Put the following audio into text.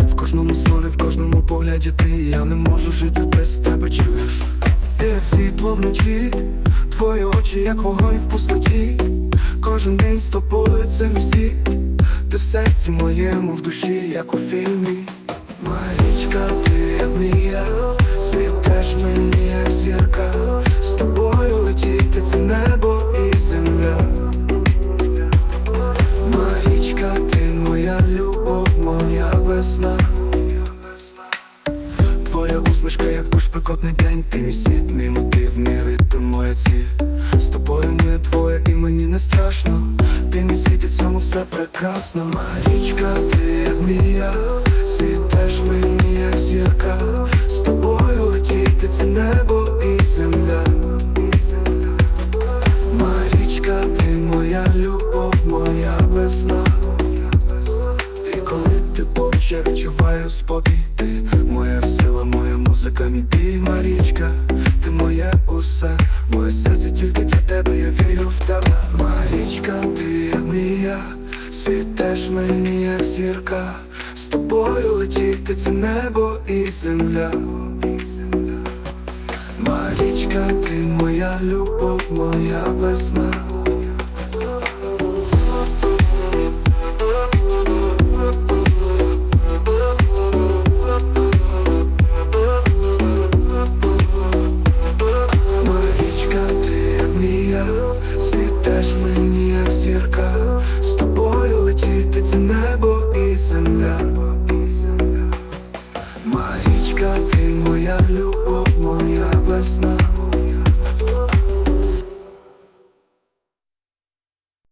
В кожному слові, в кожному погляді ти Я не можу жити без тебе, чуєш? Ти як світло вночі, твої очі, як вогонь в пустоті. Кожен день з тобою це місті світ. Ти в серці моєму, в душі, як у фільмі. Марічка, ти весна. Твоя усмішка, як душ пекотний день, ти мій світ, мій мотив, мій ритм, моя ціль. З тобою ми двоє і мені не страшно. Ти мій світ і в цьому все прекрасно. Марічка, ти як мрія, я відчуваю спокій. Ти моя сила, моя музика, мій бій, Марічка Ти моє усе, моє серце тільки для тебе, я вірю в тебе. Марічка, ти як мрія, світеш мені, як зірка. З тобою летіти це небо і земля. Марічка, ти моя любов, моя весна Марічка, ти моя любов, моя весна